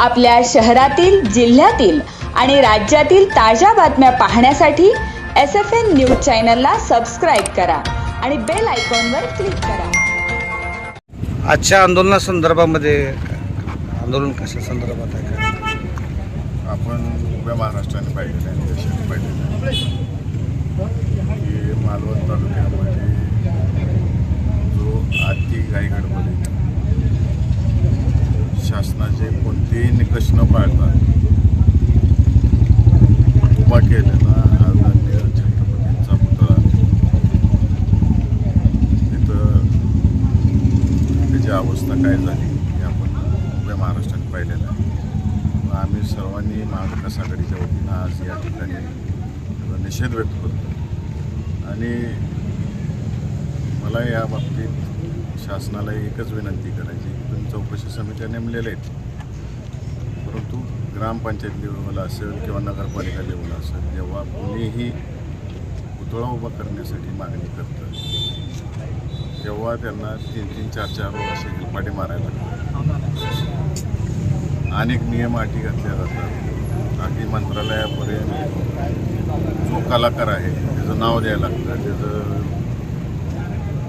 आपल्या शहरातील जिल्ह्यातील आणि राज्यातील ताज्या बातम्या पाहण्यासाठी एस एफ एन न्यूज चॅनलला सबस्क्राईब करा आणि बेल आयकॉनवर क्लिक करा. आजच्या आंदोलनासंदर्भामध्ये आंदोलन कशा संदर्भात आहे? काय आपण उभ्या महाराष्ट्राने पाहिलेलं आहे देशाने पाहिलेलं आहे. की मालवण तालुक्यामध्ये निकष न पाळता उभा केलेला आदरणीय छत्रपतींचा पुतळा. तिथं त्याची अवस्था काय झाली हे आपण उभ्या महाराष्ट्रात पाहिलेलं आहे. आम्ही सर्वांनी महाविकास आघाडीच्या वतीनं आज या ठिकाणी निषेध व्यक्त करतो. आणि मला या बाबतीत शासनाला एकच विनंती करायची तुम्ही चौकशी समित्या नेमलेल्या आहेत. ग्रामपंचायत लेवल असेल किंवा नगरपालिका लेवल असेल जेव्हा कोणीही पुतळा उभा करण्यासाठी मागणी करतं. तेव्हा त्यांना तीन तीन चार चार असे हेलपाटे मारायला लागतात. अनेक नियम अटी घातल्या जातात. अगदी मंत्रालयापर्यंत जो कलाकार आहे त्याचं नाव द्यायला लागतं. त्याचं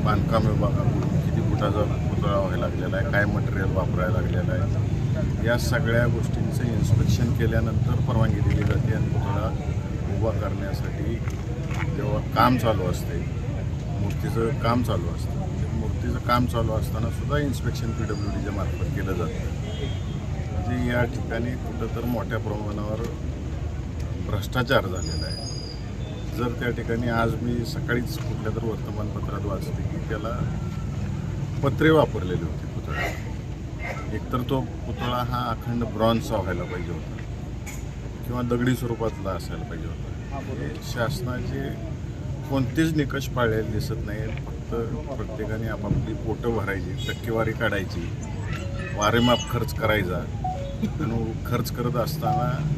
बांधकाम विभागाकडून किती फुटाचा पुतळा व्हायला लागलेला आहे काय मटेरियल वापरायला लागलेलं आहे. या सगळ्या गोष्टींचं इन्स्पेक्शन केल्यानंतर परवानगी दिली जाते आणि पुतळा उभा करण्यासाठी जेव्हा काम चालू असते मूर्तीचं काम चालू असतं. म्हणजे मूर्तीचं काम चालू असताना सुद्धा इन्स्पेक्शन पी डब्ल्यू डीच्या मार्फत केलं जातं. म्हणजे या ठिकाणी कुठं तर मोठ्या प्रमाणावर भ्रष्टाचार झालेला आहे. जर त्या ठिकाणी आज मी सकाळीच कुठल्या तर वर्तमानपत्रात वाचले की त्याला पत्रे वापरलेली होती पुतळ्याला एकतर तो पुतळा हा अखंड ब्रॉन्झचा व्हायला पाहिजे होता. किंवा दगडी स्वरूपातला असायला पाहिजे होता. हे शासनाचे कोणतेच निकष पाळलेले दिसत नाही फक्त प्रत्येकाने आपापली पोटं भरायची टक्केवारी काढायची. वारेमाप खर्च करायचा. आणि खर्च करत असताना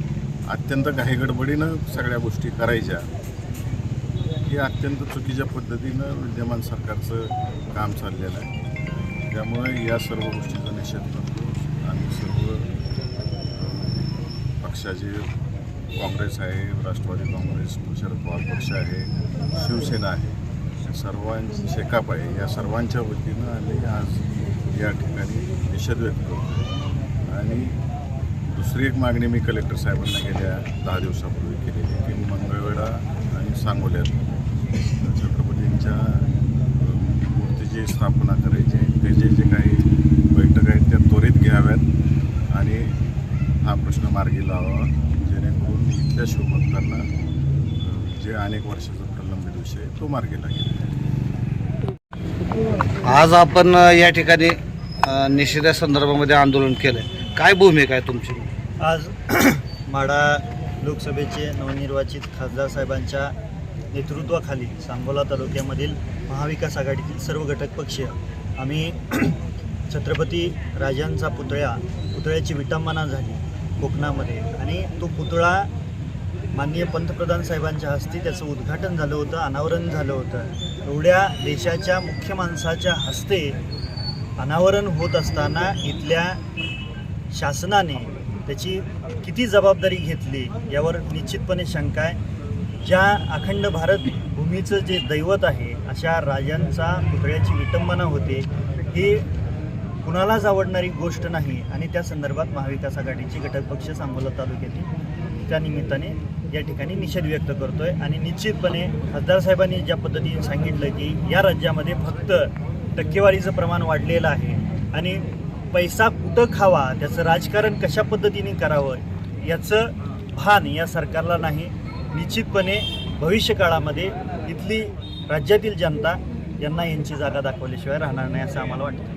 अत्यंत घाईगडबडीनं सगळ्या गोष्टी करायच्या. ही अत्यंत चुकीच्या पद्धतीनं विद्यमान सरकारचं काम चाललेलं आहे. त्यामुळे या सर्व गोष्टीचा निषेध करतो आम्ही सर्व पक्षाचे काँग्रेस आहे राष्ट्रवादी काँग्रेस शरद पवार पक्ष आहे शिवसेना आहे या सर्वांची शेकाप आहे या सर्वांच्या वतीनं आम्ही आज या ठिकाणी निषेध व्यक्त करतो. आणि दुसरी एक मागणी मी कलेक्टर साहेबांना गेल्या दहा दिवसापूर्वी केलेली की मंगळवेढा आणि सांगोल्यात छत्रपतींच्या मूर्तीची स्थापना करायची त्याचे जे काही बैठक आहेत त्या त्वरित घ्याव्यात आणि हा प्रश्न मार्गी लावा जेणेकरून इथल्या अ, जे अनेक वर्षाचा प्रलंबित विषय आहे तो मार्गी लागेल आज आपण या ठिकाणी निषेधा संदर्भामध्ये आंदोलन केलं काय भूमिका आहे तुमची? आज माढा लोकसभेचे नवनिर्वाचित खासदार साहेबांच्या नेतृत्वाखाली सांगोला तालुक्यामधील महाविकास आघाडीतील सर्व घटक पक्ष आम्ही छत्रपती राजांचा पुतळ्या पुतळ्याची विटंबना झाली कोकणामध्ये. आणि तो पुतळा माननीय पंतप्रधान साहेबांच्या हस्ते त्याचं उद्घाटन झालं होतं अनावरण झालं होतं. एवढ्या देशाच्या मुख्य माणसाच्या हस्ते अनावरण होत असताना इथल्या शासनाने त्याची किती जबाबदारी घेतली यावर निश्चितपणे शंका आहे. ज्या अखंड भारत भूमीचं जे दैवत आहे अशा राजांचा पुतळ्याची विटंबना होते ही कुणालाच आवडणारी गोष्ट नाही. आणि त्या संदर्भात महाविकास आघाडीचे घटक पक्ष सांगोला तालुक्यातील त्या निमित्ताने या ठिकाणी निषेध व्यक्त करतोय. आणि निश्चितपणे खासदार साहेबांनी ज्या पद्धतीने सांगितलं की या राज्यामध्ये फक्त टक्केवारीचं प्रमाण वाढलेलं आहे आणि पैसा कुठं खावा त्याचं राजकारण कशा पद्धतीने करावं याचं भान या सरकारला नाही. निश्चितपणे भविष्यकाळामध्ये इथली राज्यातील जनता यांना यांची जागा दाखवल्याशिवाय राहणार नाही असं आम्हाला वाटतं.